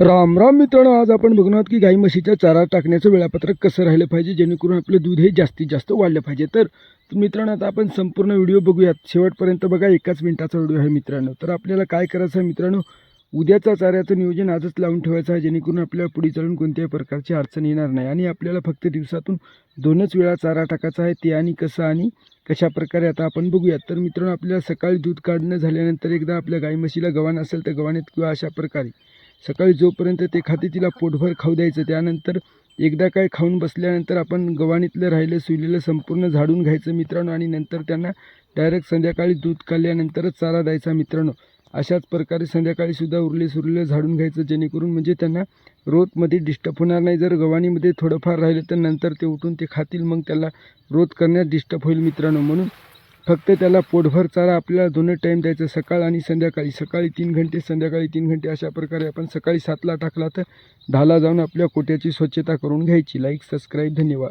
राम राम मित्रांनो आज आपण बघणार आहोत की गाई म्हशीच्या चारा टाकण्याचं वेळापत्रक कसं राहिलं पाहिजे जेणेकरून आपलं दूध हे जास्तीत जास्त वाढलं पाहिजे. तर मित्रांनो आता आपण संपूर्ण व्हिडिओ बघूयात. शेवटपर्यंत बघा एकाच मिनिटाचा व्हिडिओ आहे मित्रांनो. तर आपल्याला काय करायचं आहे मित्रांनो उद्याचा चाऱ्याचं नियोजन आजच लावून ठेवायचं आहे जेणेकरून आपल्याला पुढे चालून कोणत्याही प्रकारची अडचण येणार नाही. आणि आपल्याला फक्त दिवसातून दोनच वेळा चारा टाकायचा आहे ते आणि कसं आणि कशा प्रकारे आता आपण बघूयात. तर मित्रांनो आपल्याला सकाळी दूध काढणं झाल्यानंतर एकदा आपल्या गाई म्हशीला गव्हाण असेल तर गव्हाणीत किंवा अशा प्रकारे सकाळी जोपर्यंत ते खाते तिला पोटभर खाऊ द्यायचं त्यानंतर एकदा काय खाऊन बसल्यानंतर आपण गव्हाणीतलं राहिलं सुईलेलं संपूर्ण झाडून घ्यायचं मित्रांनो आणि नंतर त्यांना डायरेक्ट संध्याकाळी दूध काढल्यानंतरच चारा द्यायचा मित्रांनो. अशाच प्रकारे संध्याकाळीसुद्धा उरले सुरले झाडून घ्यायचं जेणेकरून म्हणजे त्यांना रोतमध्ये डिस्टर्ब होणार नाही. जर गव्हाणीमध्ये थोडंफार राहिलं तर नंतर ते उठून ते खातील मग त्याला रोत करण्यात डिस्टर्ब होईल मित्रांनो. म्हणून फक्त त्याला पोटभर चारा आपल्याला दोन्ही टाईम द्यायचं सकाळ आणि संध्याकाळी. सकाळी तीन घंटे संध्याकाळी तीन घंटे अशा प्रकारे आपण सकाळी सातला टाकला तर दहाला जाऊन आपल्या कोट्याची स्वच्छता करून घ्यायची. लाईक सबस्क्राईब धन्यवाद.